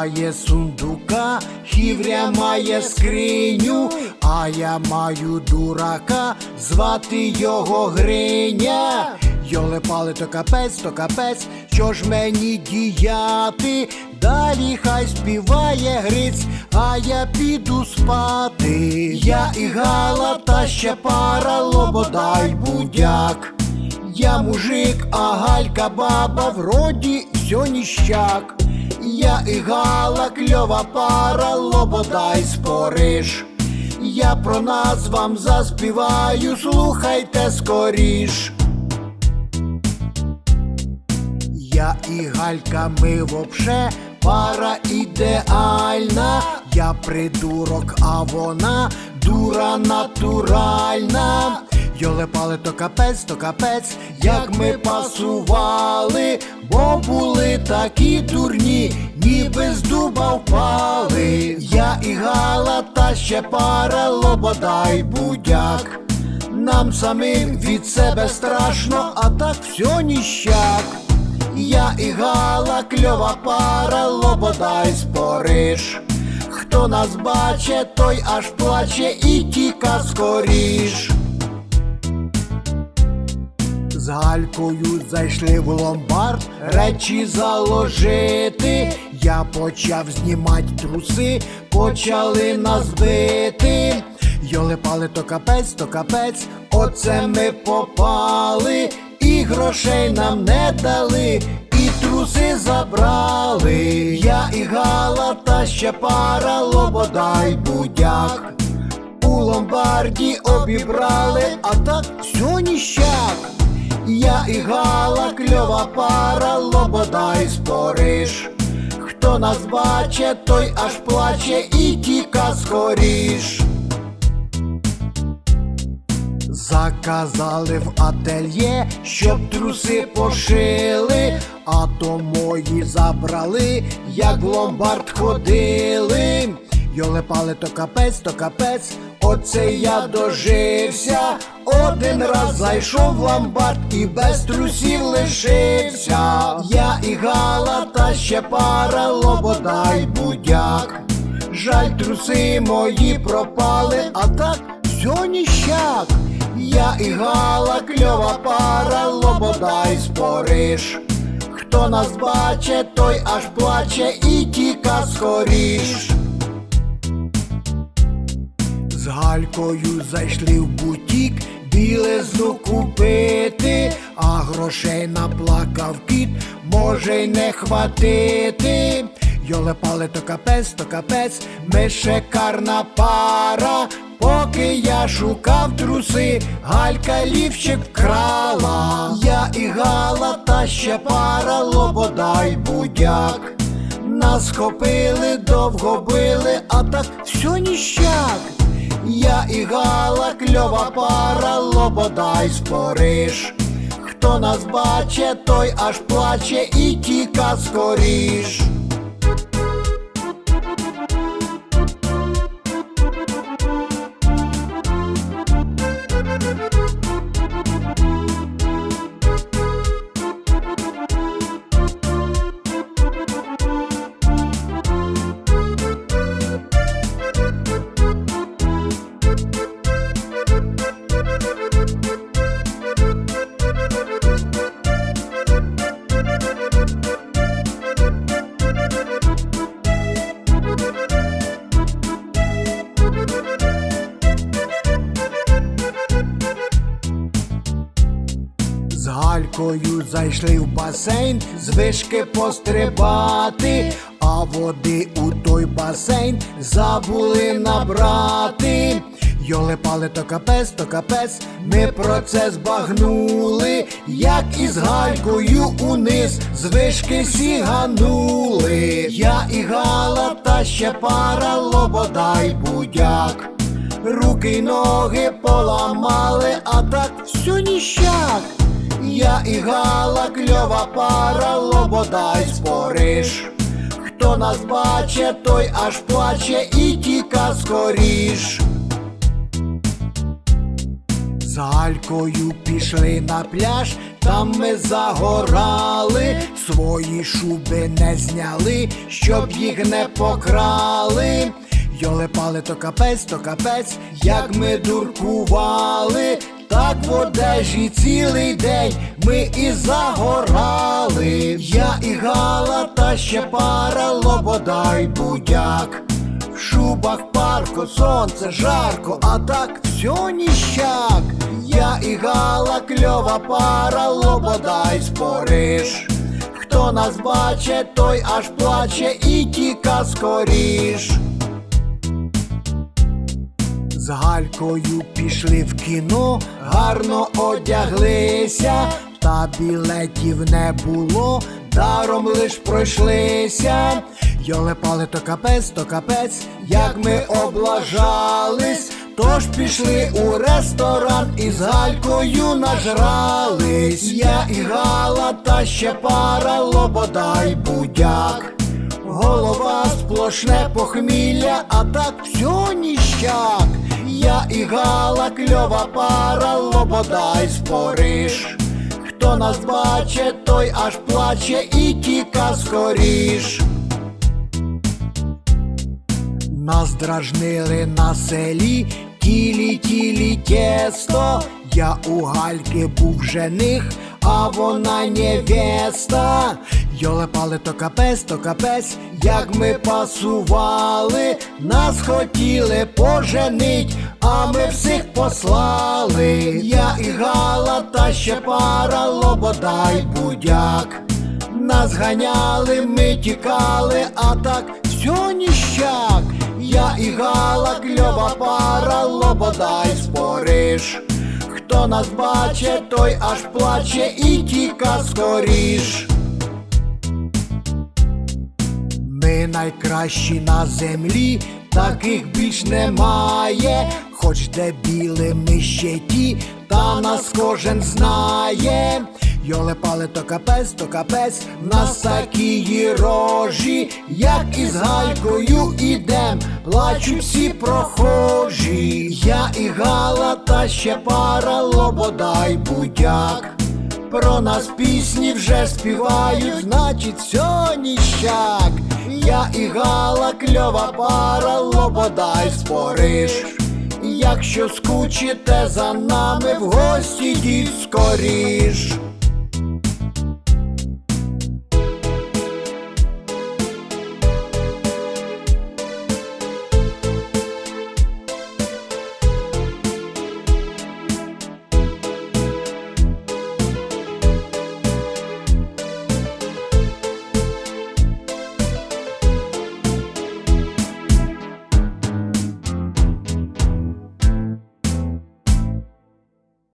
має сундука, хівря має скриню, а я маю дурака, звати його Гриня. Йоле пали то капець, то капець, що ж мені діяти? Далі хай співає Гриць, а я піду спати. Я і Гала, та ще пара, лободай будяк. Я мужик, а галька баба, вроді сьо ніщак. Я і Гала, кльова пара, лободай спориш. Я про нас вам заспіваю, слухайте скоріш. Я і Галька, ми вовше пара ідеальна. Я придурок, а вона дура натуральна. Йоле пали то капець, то капець, як ми пасували, бо були такі дурні, ніби з дуба впали. Я і Гала, та ще пара, лободай будяк. Нам самим від себе страшно, а так все ніщак. Я і Гала, кльова пара, лободай спориш. Хто нас баче, той аж плаче і тіка скоріш. З Галькою зайшли в ломбард, речі заложити. Я почав знімати труси, почали нас бити. Йоли пали то капець, то капець, оце ми попали, і грошей нам не дали, і труси забрали. Я і Гала, та ще пара, лободай будяк. У ломбарді обібрали, а так все ніщак. Я і Гала, кльова пара, лободай спориш. Хто нас баче, той аж плаче і тіка скоріш. Заказали в ательє, щоб труси пошили, а то мої забрали, як в ломбард ходили. Йоле пали то капець, то капець, оце я дожився. Один раз зайшов в ломбард і без трусів лишився. Я і Гала, та ще пара, лободай будяк. Жаль, труси мої пропали, а так все ніщак. Я і Гала, кльова пара, лободай спориш. Хто нас баче, той аж плаче і тіка скоріш. Галькою зайшли в бутік, білизну купити, а грошей наплакав кіт, може й не хватити. Йоле пали то капець, то капець, ми шикарна пара. Поки я шукав труси, Галька лівчик вкрала. Я і Гала, та ще пара, лободай будяк. Нас схопили, довго били, а так все ніщак. Я і Гала, кльова пара, лободай спориш. Хто нас баче, той аж плаче і тіка скоріш. Галькою зайшли в басейн, з вишки пострибати, а води у той басейн забули набрати. Йоле пали то капець, то капець, ми про це збагнули, як із Галькою униз з вишки сіганули. Я і Гала, та ще пара, лободай будяк. Руки й ноги поламали, а так все ніщак. Я і Гала, кльова пара, лободай спориш. Хто нас баче, той аж плаче і тіка скоріш. З Галькою пішли на пляж, там ми загорали, свої шуби не зняли, щоб їх не покрали. Йоле пали то капець, то капець, як ми дуркували, так в одежі цілий день ми і загорали. Я і Гала, та ще пара лободай будяк. В шубах парко, сонце жарко, а так все ніщак. Я і Гала, кльова пара, лободай спориш. Хто нас бачить, той аж плаче і тіка скоріш. З Галькою пішли в кіно, гарно одяглися, та білетів не було, даром лиш пройшлися. Йоле пали то капець, то капець, як ми облажались, тож пішли у ресторан і з Галькою нажрались. Я і Гала, та ще пара, лободай будяк. Голова сплошне похмілля, а так все ніщак. Я і Гала, кльова пара, лободай спориш. Хто нас бачить, той аж плаче і тіка скоріш. Нас дражнили на селі, тілі, тілі тєсто. Я у гальки був жених, а вона невеста. Йоле пали то капець, то капець, як ми пасували, нас хотіли поженить, а ми всіх послали. Я і Гала, та ще пара, лободай будяк. Нас ганяли, ми тікали, а так все ніщак. Я і Гала, кльова пара, лободай спориш. Хто нас бачить, той аж плаче і тіка скоріш. Найкращі на землі, таких більш немає. Хоч де біли ми ще ті, та нас кожен знає. Йоле пали то капець, то капець, в нас такі рожі, як із галькою ідем, плачуть всі прохожі. Я і Гала, та ще пара, лободай будяк. Про нас пісні вже співають, значить все ніщак. Я і Гала, кльова пара, лободай спориш. Якщо скучите за нами в гості, йдіть скоріш.